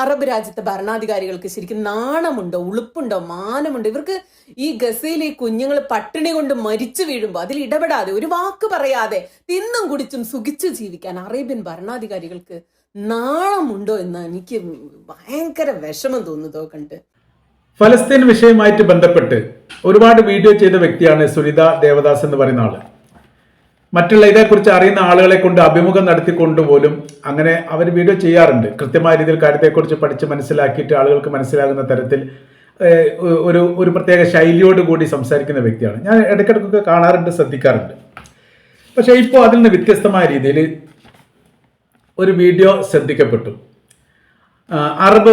Arab രാജ്യത്തെ ഭരണാധികാരികൾക്ക് ശരിക്കും നാണമുണ്ടോ ഉളുപ്പുണ്ടോ മാനമുണ്ടോ? ഇവർക്ക് ഈ ഗസയിലെ കുഞ്ഞുങ്ങൾ പട്ടിണി കൊണ്ട് മരിച്ചു വീഴുമ്പോൾ അതിൽ ഇടപെടാതെ ഒരു വാക്ക് പറയാതെ തിന്നും കുടിച്ചും സുഖിച്ചു ജീവിക്കാൻ അറേബ്യൻ ഭരണാധികാരികൾക്ക് നാണമുണ്ടോ എന്ന് എനിക്ക് ഭയങ്കര വിഷമം തോന്നുന്നതോ കണ്ട്. ഫലസ്തീൻ വിഷയമായിട്ട് ബന്ധപ്പെട്ട് ഒരുപാട് വീഡിയോ ചെയ്ത വ്യക്തിയാണ് സുനിത ദേവദാസ് എന്ന് പറയുന്ന ആൾ. മറ്റുള്ള ഇതേക്കുറിച്ച് അറിയുന്ന ആളുകളെ കൊണ്ട് അഭിമുഖം നടത്തിക്കൊണ്ട് പോലും അങ്ങനെ അവർ വീഡിയോ ചെയ്യാറുണ്ട്. കൃത്യമായ രീതിയിൽ കാര്യത്തെക്കുറിച്ച് പഠിച്ച് മനസ്സിലാക്കിയിട്ട് ആളുകൾക്ക് മനസ്സിലാകുന്ന തരത്തിൽ ഒരു ഒരു പ്രത്യേക ശൈലിയോട് കൂടി സംസാരിക്കുന്ന വ്യക്തിയാണ്. ഞാൻ ഇടയ്ക്കിടയ്ക്കൊക്കെ കാണാറുണ്ട് ശ്രദ്ധിക്കാറുണ്ട്. പക്ഷേ ഇപ്പോൾ അതിൽ നിന്ന് വ്യത്യസ്തമായ രീതിയിൽ ഒരു വീഡിയോ ശ്രദ്ധിക്കപ്പെട്ടു. അറബ്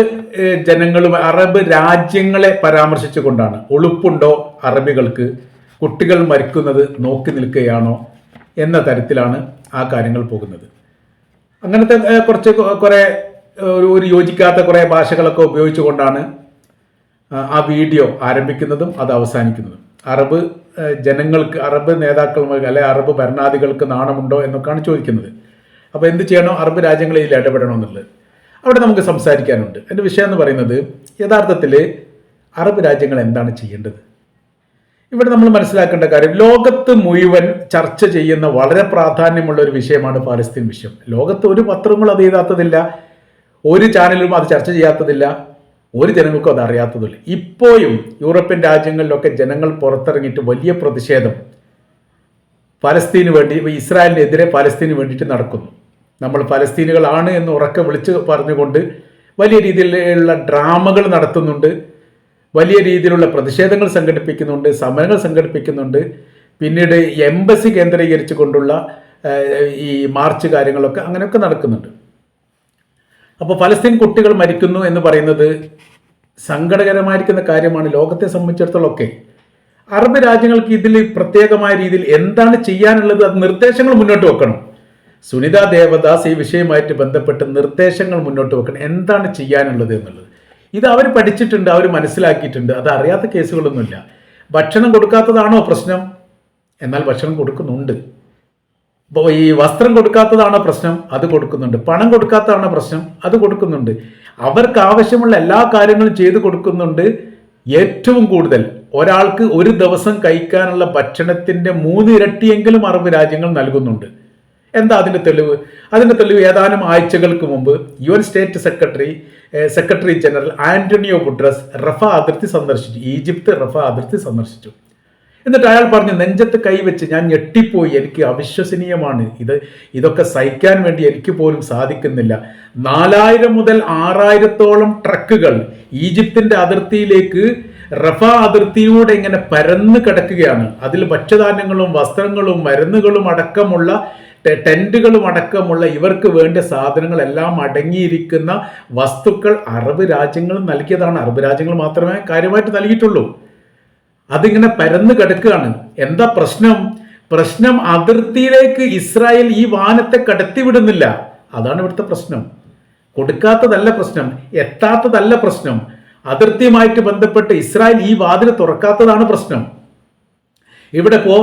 ജനങ്ങളും അറബ് രാജ്യങ്ങളെ പരാമർശിച്ചുകൊണ്ടാണ് ഒളുപ്പുണ്ടോ അറബികൾക്ക് കുട്ടികൾ മരിക്കുന്നത് നോക്കി നിൽക്കുകയാണോ എന്ന തരത്തിലാണ് ആ കാര്യങ്ങൾ പോകുന്നത്. അങ്ങനത്തെ കുറച്ച് കുറേ ഒരു യോജിക്കാത്ത കുറേ ഭാഷകളൊക്കെ ഉപയോഗിച്ചുകൊണ്ടാണ് ആ, വീഡിയോ ആരംഭിക്കുന്നതും അത് അവസാനിക്കുന്നതും. അറബ് ജനങ്ങൾക്ക് അറബ് നേതാക്കൾക്ക് അല്ലെ അറബ് ഭരണാധികൾക്ക് നാണമുണ്ടോ എന്നൊക്കെയാണ് ചോദിക്കുന്നത്. അപ്പോൾ എന്ത് ചെയ്യണോ? അറബ് രാജ്യങ്ങളിൽ ഇടപെടണമെന്നുള്ളത്. അവിടെ നമുക്ക് സംസാരിക്കാനുണ്ട്. എന്റെ വിഷയം എന്ന് പറയുന്നത് യഥാർത്ഥത്തിൽ അറബ് രാജ്യങ്ങൾ എന്താണ് ചെയ്യേണ്ടത്? ഇവിടെ നമ്മൾ മനസ്സിലാക്കേണ്ട കാര്യം ലോകത്ത് മുഴുവൻ ചർച്ച ചെയ്യുന്ന വളരെ പ്രാധാന്യമുള്ള ഒരു വിഷയമാണ് പാലസ്തീൻ വിഷയം. ലോകത്ത് ഒരു പത്രങ്ങളും അത് എഴുതാത്തതില്ല ഒരു ചാനലും അത് ചർച്ച ചെയ്യാത്തതില്ല ഒരു ജനങ്ങൾക്കും അത് അറിയാത്തതില്ല ഇപ്പോഴും യൂറോപ്യൻ രാജ്യങ്ങളിലൊക്കെ ജനങ്ങൾ പുറത്തിറങ്ങിയിട്ട് വലിയ പ്രതിഷേധം പലസ്തീന് വേണ്ടി ഇസ്രായേലിനെതിരെ പലസ്തീന് വേണ്ടിയിട്ട് നടക്കുന്നു. നമ്മൾ പലസ്തീനുകളാണ് എന്ന് ഉറക്കെ വിളിച്ച് പറഞ്ഞുകൊണ്ട് വലിയ രീതിയിലുള്ള ഡ്രാമകൾ നടത്തുന്നുണ്ട്. വലിയ രീതിയിലുള്ള പ്രതിഷേധങ്ങൾ സംഘടിപ്പിക്കുന്നുണ്ട് സമരങ്ങൾ സംഘടിപ്പിക്കുന്നുണ്ട്. പിന്നീട് എംബസി കേന്ദ്രീകരിച്ചു കൊണ്ടുള്ള ഈ മാർച്ച് കാര്യങ്ങളൊക്കെ അങ്ങനെയൊക്കെ നടക്കുന്നുണ്ട്. അപ്പോൾ ഫലസ്തീൻ കുട്ടികൾ മരിക്കുന്നു എന്ന് പറയുന്നത് സങ്കടകരമായിരിക്കുന്ന കാര്യമാണ് ലോകത്തെ സംബന്ധിച്ചിടത്തോളം ഒക്കെ അറബ് രാജ്യങ്ങൾക്ക് ഇതിൽ പ്രത്യേകമായ രീതിയിൽ എന്താണ് ചെയ്യാനുള്ളത് അത് നിർദ്ദേശങ്ങൾ മുന്നോട്ട് വെക്കണം. സുനിത ദേവദാസ് ഈ വിഷയവുമായിട്ട് ബന്ധപ്പെട്ട് നിർദ്ദേശങ്ങൾ മുന്നോട്ട് വെക്കണം. എന്താണ് ചെയ്യാനുള്ളത് എന്നുള്ളത്. ഇത് അവർ പഠിച്ചിട്ടുണ്ട് അവർ മനസ്സിലാക്കിയിട്ടുണ്ട്. അത് അറിയാത്ത കേസുകളൊന്നുമില്ല. ഭക്ഷണം കൊടുക്കാത്തതാണോ പ്രശ്നം? എന്നാൽ ഭക്ഷണം കൊടുക്കുന്നുണ്ട്. ഇപ്പോൾ ഈ വസ്ത്രം കൊടുക്കാത്തതാണോ പ്രശ്നം? അത് കൊടുക്കുന്നുണ്ട്. പണം കൊടുക്കാത്തതാണോ പ്രശ്നം? അത് കൊടുക്കുന്നുണ്ട്. അവർക്ക് ആവശ്യമുള്ള എല്ലാ കാര്യങ്ങളും ചെയ്തു കൊടുക്കുന്നുണ്ട്. ഏറ്റവും കൂടുതൽ ഒരാൾക്ക് ഒരു ദിവസം കഴിക്കാനുള്ള ഭക്ഷണത്തിന്റെ മൂന്നിരട്ടിയെങ്കിലും അറബ് രാജ്യങ്ങൾ നൽകുന്നുണ്ട്. എന്താ അതിന്റെ തെളിവ്? അതിന്റെ തെളിവ് ഏതാനും ആഴ്ചകൾക്ക് മുമ്പ് U N state secretary secretary general Antonio Guterres Rafah അതിർത്തി സന്ദർശിച്ചു. ഈജിപ്ത് റഫ അതിർത്തി സന്ദർശിച്ചു. എന്നിട്ട് അയാൾ പറഞ്ഞു നെഞ്ചത്ത് കൈവച്ച് ഞാൻ ഞെട്ടിപ്പോയി. എനിക്ക് അവിശ്വസനീയമാണ്. ഇത് ഇതൊക്കെ സഹിക്കാൻ വേണ്ടി എനിക്ക് പോലും സാധിക്കുന്നില്ല. നാലായിരം മുതൽ ആറായിരത്തോളം ട്രക്കുകൾ ഈജിപ്തിന്റെ അതിർത്തിയിലേക്ക് റഫ അതിർത്തിയിലൂടെ ഇങ്ങനെ പരന്ന് കിടക്കുകയാണ്. അതിൽ ഭക്ഷ്യധാന്യങ്ങളും വസ്ത്രങ്ങളും മരുന്നുകളും അടക്കമുള്ള ടെ- ടെന്റുകളും അടക്കമുള്ള ഇവർക്ക് വേണ്ട സാധനങ്ങളെല്ലാം അടങ്ങിയിരിക്കുന്ന വസ്തുക്കൾ അറബ് രാജ്യങ്ങൾ നൽകിയതാണ്. അറബ് രാജ്യങ്ങൾ മാത്രമേ കാര്യമായിട്ട് നൽകിയിട്ടുള്ളൂ. അതിങ്ങനെ പരന്നു കിടക്കുകയാണ്. എന്താ പ്രശ്നം? പ്രശ്നം അതിർത്തിയിലേക്ക് ഇസ്രായേൽ ഈ വാനത്തെ കടത്തിവിടുന്നില്ല. അതാണ് ഇവിടുത്തെ പ്രശ്നം. കൊടുക്കാത്തതല്ല പ്രശ്നം. എത്താത്തതല്ല പ്രശ്നം. അതിർത്തിയുമായിട്ട് ബന്ധപ്പെട്ട് ഇസ്രായേൽ ഈ വാതിൽ തുറക്കാത്തതാണ് പ്രശ്നം. ഇവിടെ ഇപ്പോ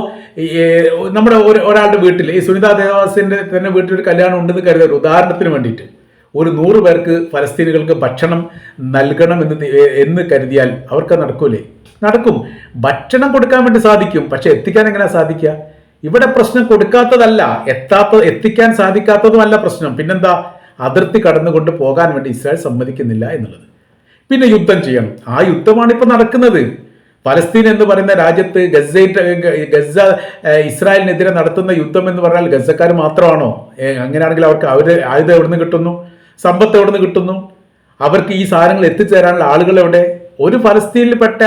നമ്മുടെ ഒരു ഒരാളുടെ വീട്ടിൽ ഈ സുനിത ദേവാസിന്റെ തന്നെ വീട്ടിൽ ഒരു കല്യാണം ഉണ്ടെന്ന് കരുതുക ഉദാഹരണത്തിന് വേണ്ടിയിട്ട് ഒരു നൂറ് പേർക്ക് ഫലസ്തീനുകൾക്ക് ഭക്ഷണം നൽകണം എന്ന് എന്ന് കരുതിയാൽ അവർക്ക് നടക്കൂലേ? നടക്കും. ഭക്ഷണം കൊടുക്കാൻ വേണ്ടി സാധിക്കും. പക്ഷെ എത്തിക്കാൻ എങ്ങനെ സാധിക്കുക? ഇവിടെ പ്രശ്നം കൊടുക്കാത്തതല്ല എത്താത്ത എത്തിക്കാൻ സാധിക്കാത്തതുമല്ല പ്രശ്നം. പിന്നെന്താ? അതിർത്തി കടന്നുകൊണ്ട് പോകാൻ വേണ്ടി ഇസ്രായേൽ സമ്മതിക്കുന്നില്ല എന്നുള്ളത്. പിന്നെ യുദ്ധം ചെയ്യണം. ആ യുദ്ധമാണ് ഇപ്പൊ നടക്കുന്നത്. പലസ്തീൻ എന്ന് പറയുന്ന രാജ്യത്ത് ഗസ ഗസ ഇസ്രായേലിനെതിരെ നടത്തുന്ന യുദ്ധം എന്ന് പറഞ്ഞാൽ ഗസക്കാർ മാത്രമാണോ? അങ്ങനെയാണെങ്കിൽ അവർക്ക് അവർ ആയുധം എവിടെ നിന്ന് കിട്ടുന്നു? സമ്പത്ത് എവിടെ നിന്ന് കിട്ടുന്നു? അവർക്ക് ഈ സാധനങ്ങൾ എത്തിച്ചേരാനുള്ള ആളുകൾ എവിടെ? ഒരു ഫലസ്തീനിൽപ്പെട്ട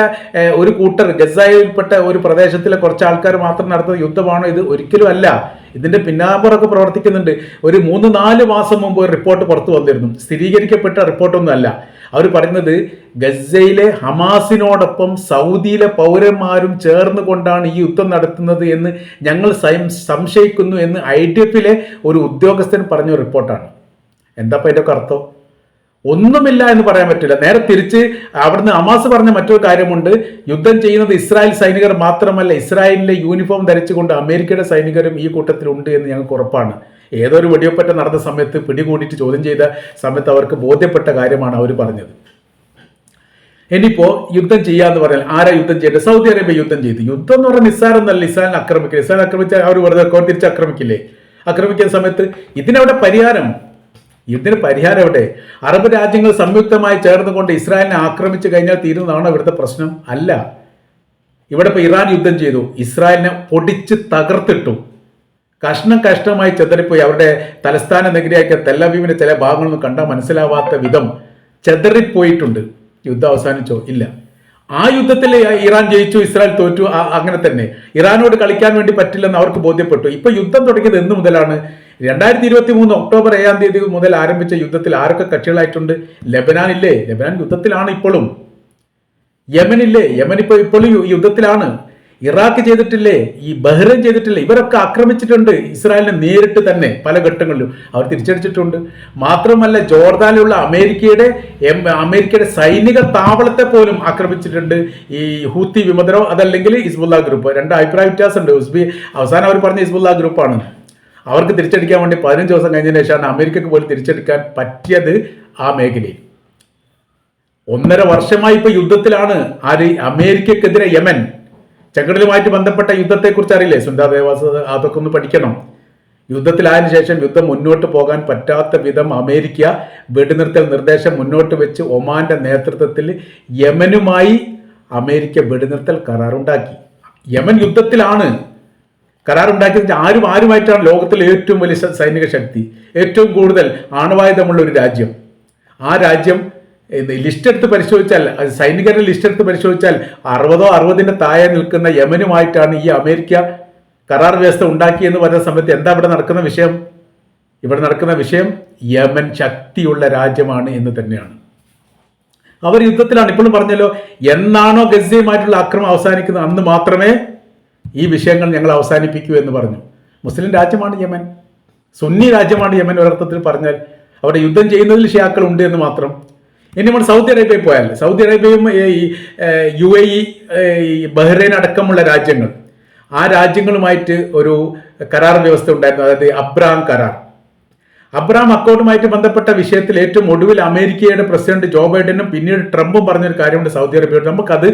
ഒരു കൂട്ടർ ഗസായിൽപ്പെട്ട ഒരു പ്രദേശത്തിലെ കുറച്ച് ആൾക്കാർ മാത്രം നടത്തുന്ന യുദ്ധമാണോ ഇത്? ഒരിക്കലും അല്ല. ഇതിന്റെ പിന്നാമ്പുറമൊക്കെ പ്രവർത്തിക്കുന്നുണ്ട്. ഒരു മൂന്ന് നാല് മാസം മുമ്പ് ഒരു റിപ്പോർട്ട് പുറത്തു വന്നിരുന്നു. സ്ഥിരീകരിക്കപ്പെട്ട റിപ്പോർട്ടൊന്നും അല്ല. അവർ പറയുന്നത് ഗസയിലെ ഹമാസിനോടൊപ്പം സൗദിയിലെ പൗരന്മാരും ചേർന്ന് കൊണ്ടാണ് ഈ യുദ്ധം നടത്തുന്നത് എന്ന് ഞങ്ങൾ സംശയിക്കുന്നു എന്ന് ഐ ഡി എഫിലെ ഒരു ഉദ്യോഗസ്ഥൻ പറഞ്ഞ റിപ്പോർട്ടാണ്. എന്താ അതിന്റെ അർത്ഥം? ഒന്നുമില്ല എന്ന് പറയാൻ പറ്റില്ല. നേരെ തിരിച്ച് അവിടുന്ന് അമാസ് പറഞ്ഞ മറ്റൊരു കാര്യമുണ്ട്. യുദ്ധം ചെയ്യുന്നത് ഇസ്രായേൽ സൈനികർ മാത്രമല്ല ഇസ്രായേലിലെ യൂണിഫോം ധരിച്ചുകൊണ്ട് അമേരിക്കയുടെ സൈനികരും ഈ കൂട്ടത്തിലുണ്ട് എന്ന് ഞങ്ങൾക്ക് ഉറപ്പാണ്. ഏതൊരു വെടിവെപ്പറ്റ നടന്ന സമയത്ത് പിടികൂടിയിട്ട് ചോദ്യം ചെയ്ത സമയത്ത് അവർക്ക് ബോധ്യപ്പെട്ട കാര്യമാണ് അവർ പറഞ്ഞത്. ഇനിയിപ്പോ യുദ്ധം ചെയ്യാന്ന് പറഞ്ഞാൽ ആരാ യുദ്ധം ചെയ്യേണ്ടത് സൗദി അറേബ്യ യുദ്ധം ചെയ്തു. യുദ്ധം എന്ന് പറഞ്ഞാൽ നിസ്സാരമൊന്നല്ല ഇസ്രായേലിനെ ആക്രമിക്കില്ല ഇസ്രായേൽ ആക്രമിച്ചാൽ അവർ വെറുതെ തിരിച്ച് ആക്രമിക്കില്ലേ? ആക്രമിക്കുന്ന സമയത്ത് ഇതിനവിടെ പരിഹാരം ഇതിന് എവിടെ? അറബ് രാജ്യങ്ങൾ സംയുക്തമായി ചേർന്നുകൊണ്ട് ഇസ്രായേലിനെ ആക്രമിച്ചു കഴിഞ്ഞാൽ തീരുന്നതാണ് ഇവിടുത്തെ പ്രശ്നം? അല്ല. ഇവിടെ ഇപ്പോൾ ഇറാൻ യുദ്ധം ചെയ്തു. ഇസ്രായേലിനെ പൊടിച്ച് തകർത്തിട്ടു. കഷ്ണം കഷ്ടമായി ചെതറിപ്പോയി. അവരുടെ തലസ്ഥാന നഗരിയാക്കിയ തെല്ലവീവിന്റെ ചില ഭാഗങ്ങളൊന്നും കണ്ടാൽ മനസ്സിലാവാത്ത വിധം ചെതറിപ്പോയിട്ടുണ്ട്. യുദ്ധം അവസാനിച്ചോ? ഇല്ല. ആ യുദ്ധത്തിൽ ഇറാൻ ജയിച്ചു ഇസ്രായേൽ തോറ്റു അങ്ങനെ തന്നെ. ഇറാനോട് കളിക്കാൻ വേണ്ടി പറ്റില്ലെന്ന് അവർക്ക് ബോധ്യപ്പെട്ടു. ഇപ്പൊ യുദ്ധം തുടങ്ങിയത് എന്ന് മുതലാണ് രണ്ടായിരത്തി ഇരുപത്തി മൂന്ന് ഒക്ടോബർ ഏഴാം തീയതി മുതൽ ആരംഭിച്ച യുദ്ധത്തിൽ ആരൊക്കെ കക്ഷികളായിട്ടുണ്ട്? ലബനാൻ ഇല്ലേ ലബനാൻ യുദ്ധത്തിലാണ് ഇപ്പോഴും. യമനില്ലേ? യമൻ ഇപ്പോൾ ഇപ്പോഴും യുദ്ധത്തിലാണ്. ഇറാഖ് ചെയ്തിട്ടില്ലേ? ഈ ബഹ്റൈൻ ചെയ്തിട്ടില്ലേ? ഇവരൊക്കെ ആക്രമിച്ചിട്ടുണ്ട് ഇസ്രായേലിനെ നേരിട്ട് തന്നെ പല ഘട്ടങ്ങളിലും. അവർ തിരിച്ചടിച്ചിട്ടുണ്ട്. മാത്രമല്ല ജോർദാനിലുള്ള അമേരിക്കയുടെ അമേരിക്കയുടെ സൈനിക താവളത്തെ പോലും ആക്രമിച്ചിട്ടുണ്ട് ഈ ഹൂത്തി വിമതരോ അതല്ലെങ്കിൽ ഇസ്ബുല്ല ഗ്രൂപ്പ്. രണ്ട് അഭിപ്രായ വ്യത്യാസമുണ്ട്. ഉസ്ബി അവസാനം അവർ പറഞ്ഞ ഇസ്ബുല്ല ഗ്രൂപ്പാണ്. അവർക്ക് തിരിച്ചടിക്കാൻ വേണ്ടി പതിനഞ്ച് ദിവസം കഴിഞ്ഞതിന് ശേഷമാണ് അമേരിക്കക്ക് പോലും തിരിച്ചെടുക്കാൻ പറ്റിയത് ആ മേഖലയിൽ. ഒന്നര വർഷമായി ഇപ്പൊ യുദ്ധത്തിലാണ് ആര് അമേരിക്കക്കെതിരെ യമൻ. ചെങ്കടലുമായിട്ട് ബന്ധപ്പെട്ട യുദ്ധത്തെക്കുറിച്ച് അറിയില്ലേ? സുന്ദാ ദേവാസ് അതൊക്കെ ഒന്ന് പഠിക്കണം. യുദ്ധത്തിലായതിനു ശേഷം യുദ്ധം മുന്നോട്ട് പോകാൻ പറ്റാത്ത വിധം അമേരിക്ക വെടിനിർത്തൽ നിർദ്ദേശം മുന്നോട്ട് വെച്ച് ഒമാന്റെ നേതൃത്വത്തിൽ യമനുമായി അമേരിക്ക വെടിനിർത്തൽ കരാറുണ്ടാക്കി. യമൻ യുദ്ധത്തിലാണ് കരാറുണ്ടാക്കിയത് ആരും ആരുമായിട്ടാണ് ലോകത്തിലെ ഏറ്റവും വലിയ സൈനിക ശക്തി ഏറ്റവും കൂടുതൽ ആണവായുധമുള്ള ഒരു രാജ്യം. ആ രാജ്യം ലിസ്റ്റ് എടുത്ത് പരിശോധിച്ചാൽ സൈനികരുടെ ലിസ്റ്റ് എടുത്ത് പരിശോധിച്ചാൽ അറുപതോ അറുപതിന്റെ താഴെ നിൽക്കുന്ന യമനുമായിട്ടാണ് ഈ അമേരിക്ക കരാർ വ്യവസ്ഥ ഉണ്ടാക്കിയെന്ന് പറയുന്ന സമയത്ത് എന്താ ഇവിടെ നടക്കുന്ന വിഷയം? ഇവിടെ നടക്കുന്ന വിഷയം യമൻ ശക്തിയുള്ള രാജ്യമാണ് എന്ന് തന്നെയാണ്. അവർ യുദ്ധത്തിലാണ് ഇപ്പോഴും പറഞ്ഞല്ലോ എന്നാണോ ഗസയുമായിട്ടുള്ള ആക്രമം അവസാനിക്കുന്നത്? അന്ന് മാത്രമേ ഈ വിഷയങ്ങൾ ഞങ്ങൾ അവസാനിപ്പിക്കൂ എന്ന് പറഞ്ഞു. മുസ്ലിം രാജ്യമാണ് യമൻ. സുന്നി രാജ്യമാണ് യമൻ ഒരർത്ഥത്തിൽ പറഞ്ഞാൽ അവിടെ യുദ്ധം ചെയ്യുന്നതിൽ ഷിയാക്കൾ ഉണ്ട് എന്ന് മാത്രം. ഇനി നമ്മൾ സൗദി അറേബ്യയിൽ പോയാൽ സൗദി അറേബ്യയും യു എ ഇ ബഹ്റൈൻ അടക്കമുള്ള രാജ്യങ്ങൾ. ആ രാജ്യങ്ങളുമായിട്ട് ഒരു കരാർ വ്യവസ്ഥ ഉണ്ടായിരുന്നു. അതായത് അബ്രാം കരാർ. അബ്രാം അക്കൗണ്ടുമായിട്ട് ബന്ധപ്പെട്ട വിഷയത്തിൽ ഏറ്റവും ഒടുവിൽ അമേരിക്കയുടെ പ്രസിഡന്റ് ജോ ബൈഡനും പിന്നീട് ട്രംപും പറഞ്ഞൊരു കാര്യമുണ്ട് സൗദി അറേബ്യയോട്. നമുക്കത്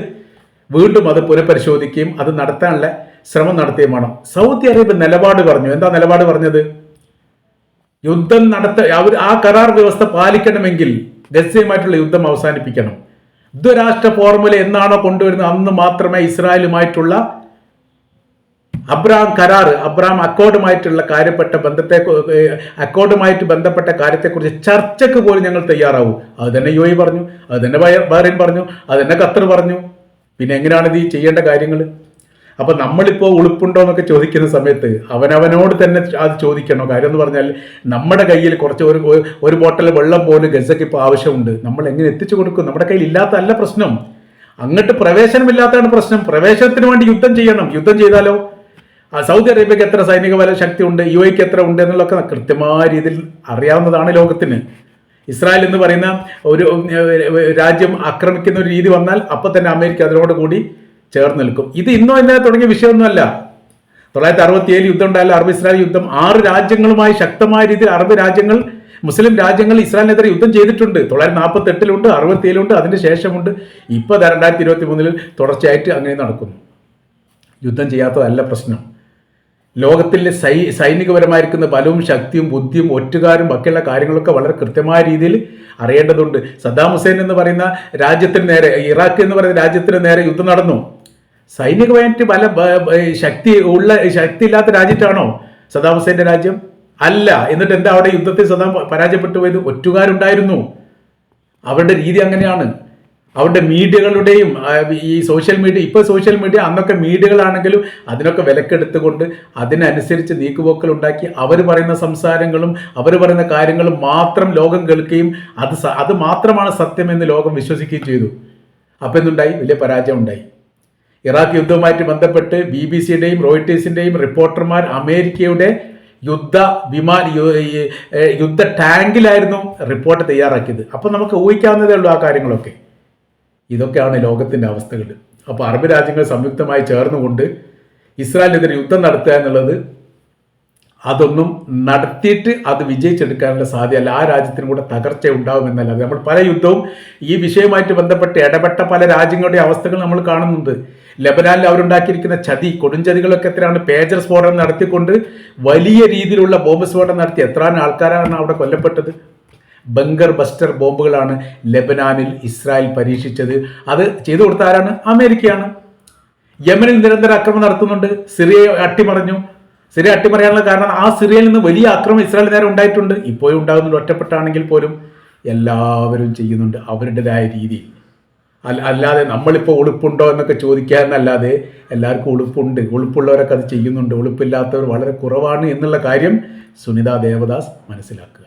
വീണ്ടും അത് പുനഃപരിശോധിക്കുകയും അത് നടത്താനുള്ള ശ്രമം നടത്തിയുമാണ് സൗദി അറേബ്യ നിലപാട് പറഞ്ഞു. എന്താ നിലപാട് പറഞ്ഞത്? യുദ്ധം നടത്ത അവർ ആ കരാർ വ്യവസ്ഥ പാലിക്കണമെങ്കിൽ ഗസയുമായിട്ടുള്ള യുദ്ധം അവസാനിപ്പിക്കണം. ദ്വരാഷ്ട്ര ഫോർമുല എന്നാണോ കൊണ്ടുവരുന്നത്? അന്ന് മാത്രമേ ഇസ്രായേലുമായിട്ടുള്ള അബ്രാം കരാർ അബ്രാം അക്കോർഡുമായിട്ടുള്ള കാര്യപ്പെട്ട ബന്ധത്തെ അക്കോർഡുമായിട്ട് ബന്ധപ്പെട്ട കാര്യത്തെക്കുറിച്ച് ചർച്ചയ്ക്ക് പോലും ഞങ്ങൾ തയ്യാറാവൂ. അത് തന്നെ യു പറഞ്ഞു അത് തന്നെ ബഹ- ബഹ്റൈൻ പറഞ്ഞു അത് തന്നെ ഖത്തർ പറഞ്ഞു. പിന്നെ എങ്ങനെയാണ് ഇത് ചെയ്യേണ്ട കാര്യങ്ങൾ അപ്പൊ നമ്മളിപ്പോൾ ഉളുപ്പുണ്ടോ എന്നൊക്കെ ചോദിക്കുന്ന സമയത്ത് അവനവനോട് തന്നെ അത് ചോദിക്കണം? കാര്യം എന്ന് പറഞ്ഞാൽ നമ്മുടെ കയ്യിൽ കുറച്ച് ഒരു ഒരു ബോട്ടൽ വെള്ളം പോലും ഗസക്ക് ഇപ്പോൾ ആവശ്യമുണ്ട്. നമ്മൾ എങ്ങനെ എത്തിച്ചു കൊടുക്കും? നമ്മുടെ കയ്യിൽ ഇല്ലാത്തതല്ല പ്രശ്നം. അങ്ങോട്ട് പ്രവേശനമില്ലാത്തതാണ് പ്രശ്നം. പ്രവേശനത്തിന് വേണ്ടി യുദ്ധം ചെയ്യണം. യുദ്ധം ചെയ്താലോ? സൗദി അറേബ്യക്ക് എത്ര സൈനിക ബല ശക്തി ഉണ്ട്? യു എക്ക് എത്ര ഉണ്ട് എന്നുള്ളതൊക്കെ കൃത്യമായ രീതിയിൽ അറിയാവുന്നതാണ് ലോകത്തിന്. ഇസ്രായേൽ എന്ന് പറയുന്ന ഒരു രാജ്യം ആക്രമിക്കുന്ന ഒരു രീതി വന്നാൽ അപ്പോൾ തന്നെ അമേരിക്ക അതിനോട് കൂടി ചേർന്ന് നിൽക്കും. ഇത് ഇന്നോ ഇന്നലെ തുടങ്ങിയ വിഷയമൊന്നുമല്ല. തൊള്ളായിരത്തി അറുപത്തി ഏഴ് യുദ്ധം ഉണ്ടായാലും അറബ് ഇസ്രായേൽ യുദ്ധം ആറ് രാജ്യങ്ങളുമായി ശക്തമായ രീതിയിൽ അറബ് രാജ്യങ്ങൾ മുസ്ലിം രാജ്യങ്ങൾ ഇസ്രായേലിനെതിരെ യുദ്ധം ചെയ്തിട്ടുണ്ട്. തൊള്ളായിരത്തി നാൽപ്പത്തി എട്ടിലുണ്ട് അറുപത്തി ഏഴിലുണ്ട് അതിന് ശേഷമുണ്ട്. ഇപ്പോൾ രണ്ടായിരത്തി ഇരുപത്തി മൂന്നിൽ തുടർച്ചയായിട്ട് അങ്ങനെ നടക്കുന്നു. യുദ്ധം ചെയ്യാത്തതല്ല പ്രശ്നം. ലോകത്തിലെ സൈ സൈനികപരമായിരിക്കുന്ന ബലവും ശക്തിയും ബുദ്ധിയും ഒറ്റുകാരും ഒക്കെയുള്ള കാര്യങ്ങളൊക്കെ വളരെ കൃത്യമായ രീതിയിൽ അറിയേണ്ടതുണ്ട്. സദ്ദാം ഹുസൈൻ എന്ന് പറയുന്ന രാജ്യത്തിന് നേരെ ഇറാഖ് എന്ന് പറയുന്ന രാജ്യത്തിന് നേരെ യുദ്ധം നടന്നു. സൈനികമായിട്ട് പല ബ- ബ- ശക്തി ഉള്ള ശക്തി ഇല്ലാത്ത രാജ്യത്താണോ സദാം ഹുസൈന്റെ രാജ്യം? അല്ല. എന്നിട്ട് എന്താ അവിടെ യുദ്ധത്തിൽ സദാം പരാജയപ്പെട്ടു പോയത്? ഒറ്റുകാരുണ്ടായിരുന്നു. അവരുടെ രീതി അങ്ങനെയാണ്. അവരുടെ മീഡിയകളുടെയും ഈ സോഷ്യൽ മീഡിയ ഇപ്പോൾ സോഷ്യൽ മീഡിയ അന്നൊക്കെ മീഡിയകളാണെങ്കിലും അതിനൊക്കെ വിലക്കെടുത്തുകൊണ്ട് അതിനനുസരിച്ച് നീക്കുപോക്കൽ ഉണ്ടാക്കി അവർ പറയുന്ന സംസാരങ്ങളും അവർ പറയുന്ന കാര്യങ്ങളും മാത്രം ലോകം കേൾക്കുകയും അത് അത് മാത്രമാണ് സത്യമെന്ന് ലോകം വിശ്വസിക്കുകയും ചെയ്തു. അപ്പോൾ എന്തുണ്ടായി വലിയ പരാജയം ഉണ്ടായി ഇറാഖ് യുദ്ധവുമായിട്ട് ബന്ധപ്പെട്ട് ബി ബി സിയുടെയും റോയിട്ടേഴ്സിന്റെയും റിപ്പോർട്ടർമാർ അമേരിക്കയുടെ യുദ്ധ വിമാന യുദ്ധ ടാങ്കിലായിരുന്നു റിപ്പോർട്ട് തയ്യാറാക്കിയത്. അപ്പോൾ നമുക്ക് ഊഹിക്കാവുന്നതേ ഉള്ളൂ ആ കാര്യങ്ങളൊക്കെ. ഇതൊക്കെയാണ് ലോകത്തിന്റെ അവസ്ഥകൾ അപ്പോൾ അറബ് രാജ്യങ്ങൾ സംയുക്തമായി ചേർന്നുകൊണ്ട് ഇസ്രായേലിനെതിരെ യുദ്ധം നടത്തുക എന്നുള്ളത് അതൊന്നും നടത്തിയിട്ട് അത് വിജയിച്ചെടുക്കാനുള്ള സാധ്യതയല്ല. ആ രാജ്യത്തിനും കൂടെ തകർച്ച ഉണ്ടാവുമെന്നല്ലാതെ നമ്മൾ പല യുദ്ധവും ഈ വിഷയവുമായിട്ട് ബന്ധപ്പെട്ട് ഇടപെട്ട പല രാജ്യങ്ങളുടെ അവസ്ഥകൾ നമ്മൾ കാണുന്നുണ്ട്. ലബനാനിൽ അവരുണ്ടാക്കിയിരിക്കുന്ന ചതി കൊടുംചതികളൊക്കെ എത്രയാണ് പേജർ സ്ഫോടനം നടത്തിക്കൊണ്ട് വലിയ രീതിയിലുള്ള ബോംബ് സ്ഫോടനം നടത്തി എത്ര ആൾക്കാരാണ് അവിടെ കൊല്ലപ്പെട്ടത്? ബങ്കർ ബസ്റ്റർ ബോംബുകളാണ് ലബനാനിൽ ഇസ്രായേൽ പരീക്ഷിച്ചത്. അത് ചെയ്തു കൊടുത്ത ആരാണ്? അമേരിക്കയാണ്. യമനിൽ നിരന്തര ആക്രമണം നടത്തുന്നുണ്ട്. സിറിയയെ അട്ടിമറിഞ്ഞു. സിറിയ അട്ടിമറിയാനുള്ള കാരണം ആ സിറിയയിൽ നിന്ന് വലിയ ആക്രമണം ഇസ്രായേൽ നേരെ ഉണ്ടായിട്ടുണ്ട്. ഇപ്പോഴും ഉണ്ടാകുന്നുണ്ട് ഒറ്റപ്പെട്ടാണെങ്കിൽ പോലും എല്ലാവരും ചെയ്യുന്നുണ്ട് അവരുടേതായ രീതിയിൽ. അല്ല അല്ലാതെ നമ്മളിപ്പോൾ ഉളുപ്പുണ്ടോ എന്നൊക്കെ ചോദിക്കുക എന്നല്ലാതെ എല്ലാവർക്കും ഉളുപ്പുണ്ട്. ഉളുപ്പുള്ളവരൊക്കെ അത് ചെയ്യുന്നുണ്ട്. ഉളുപ്പില്ലാത്തവർ വളരെ കുറവാണ് എന്നുള്ള കാര്യം സുനിത ദേവദാസ് മനസ്സിലാക്കുക.